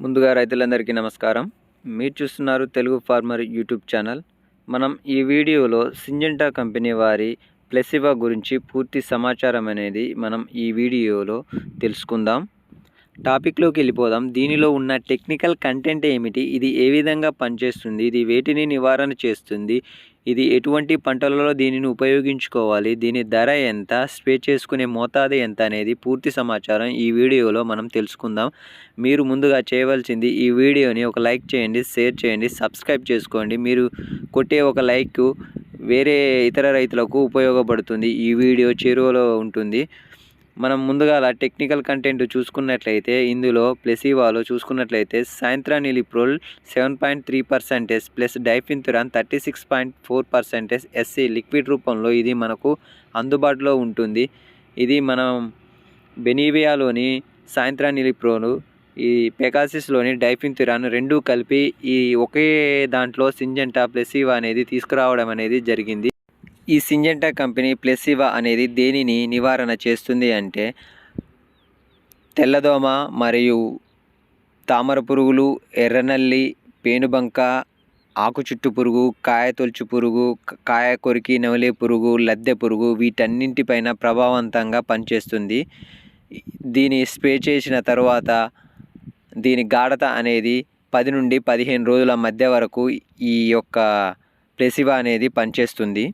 ముందుగా రైతులందరికీ నమస్కారం. మీరు చూస్తున్నారు తెలుగు ఫార్మర్ యూట్యూబ్ ఛానల్. మనం ఈ వీడియోలో సింజెంటా కంపెనీ వారి ప్లెసివా గురించి పూర్తి సమాచారం అనేది మనం ఈ వీడియోలో తెలుసుకుందాం. టాపిక్లోకి వెళ్ళిపోదాం. దీనిలో ఉన్న టెక్నికల్ కంటెంట్ ఏమిటి? ఇది ఏ విధంగా పనిచేస్తుంది? ఇది వేటిని నివారణ చేస్తుంది? ఇది ఎటువంటి పంటలలో దీనిని ఉపయోగించుకోవాలి? దీని ధర ఎంత? స్ప్రే చేసుకునే మోతాదు ఎంత అనేది పూర్తి సమాచారం ఈ వీడియోలో మనం తెలుసుకుందాం. మీరు ముందుగా చేయవలసింది ఈ వీడియోని ఒక లైక్ చేయండి షేర్ చేయండి సబ్స్క్రైబ్ చేసుకోండి. మీరు కొట్టే ఒక లైక్ వేరే ఇతర రైతులకు ఉపయోగపడుతుంది. ఈ వీడియో చేరువలో ఉంటుంది. మనం ముందుగా టెక్నికల్ కంటెంట్ చూసుకున్నట్లయితే ఇందులో ప్లెసివాలో చూసుకున్నట్లయితే సాయంత్రానిలిప్రోల్ seven point three percentage plus డైఫిన్తురాన్ thirty six point four percentage SC liquid రూపంలో ఇది మనకు అందుబాటులో ఉంటుంది. ఇది మనం బెనీవియాలోని సాయంత్రానిలిప్రోను ఈ పెకాసిస్లోని డైఫిన్తురాన్ రెండు కలిపి ఈ ఒకే దాంట్లో సింజెంటా ప్లెసివా అనేది తీసుకురావడం అనేది జరిగింది. ఈ సింజెంటా కంపెనీ ప్లెసివా అనేది దేనిని నివారణ చేస్తుంది అంటే తెల్లదోమ మరియు తామర పురుగులు ఎర్రనల్లి పేనుబంక ఆకు చుట్టు పురుగు కాయ తొలుచు పురుగు కాయ కొరికి నవలే పురుగు లద్దె పురుగు వీటన్నింటిపైన ప్రభావవంతంగా పనిచేస్తుంది. దీని స్ప్రే చేసిన తర్వాత దీని గాఢత అనేది పది నుండి పదిహేను రోజుల మధ్య వరకు ఈ యొక్క ప్లెసివా అనేది పనిచేస్తుంది.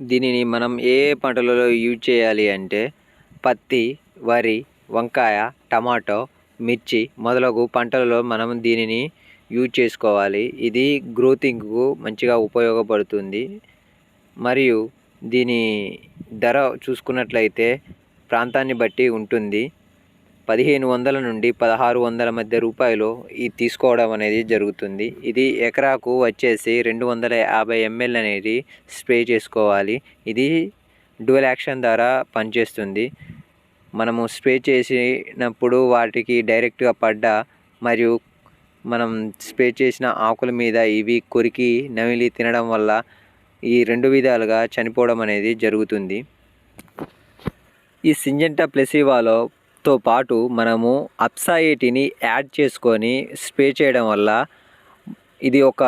దీనిని మనం ఏ పంటలలో యూజ్ చేయాలి అంటే పత్తి వరి వంకాయ టమాటో మిర్చి మొదలగు పంటలలో మనం దీనిని యూజ్ చేసుకోవాలి. ఇది గ్రోతింగ్కు మంచిగా ఉపయోగపడుతుంది. మరియు దీని ధర చూసుకున్నట్లయితే ప్రాంతాన్ని బట్టి ఉంటుంది. పదిహేను వందల నుండి పదహారు వందల మధ్య రూపాయలు ఇది తీసుకోవడం అనేది జరుగుతుంది. ఇది ఎకరాకు వచ్చేసి రెండు వందల యాభై ఎంఎల్ అనేది స్ప్రే చేసుకోవాలి. ఇది డ్యువల్ యాక్షన్ ద్వారా పనిచేస్తుంది. మనము స్ప్రే చేసినప్పుడు వాటికి డైరెక్ట్గా పడ్డ మరియు మనం స్ప్రే చేసిన ఆకుల మీద ఇవి కొరికి నమిలి తినడం వల్ల ఈ రెండు విధాలుగా చనిపోవడం అనేది జరుగుతుంది. ఈ సింజెంటా ప్లెసివాలో తో పాటు మనము అప్సాయిటీని యాడ్ చేసుకొని స్ప్రే చేయడం వల్ల ఇది ఒక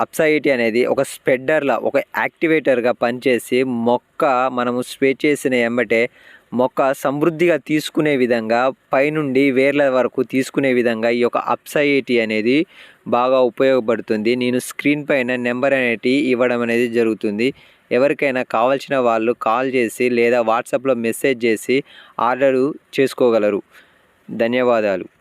అప్సాయిటీ అనేది ఒక స్ప్రెడ్డర్లా ఒక యాక్టివేటర్గా పనిచేసి మొక్క మనము స్ప్రే చేసిన ఎంబటే మొక్క సమృద్ధిగా తీసుకునే విధంగా పైనుండి వేర్ల వరకు తీసుకునే విధంగా ఈ యొక్క అప్సైటీ అనేది బాగా ఉపయోగపడుతుంది. నేను స్క్రీన్ పైన నెంబర్ అనేది ఇవ్వడం అనేది జరుగుతుంది. ఎవరికైనా కావాల్సిన వాళ్ళు కాల్ చేసి లేదా వాట్సాప్లో మెసేజ్ చేసి ఆర్డరు చేసుకోగలరు. ధన్యవాదాలు.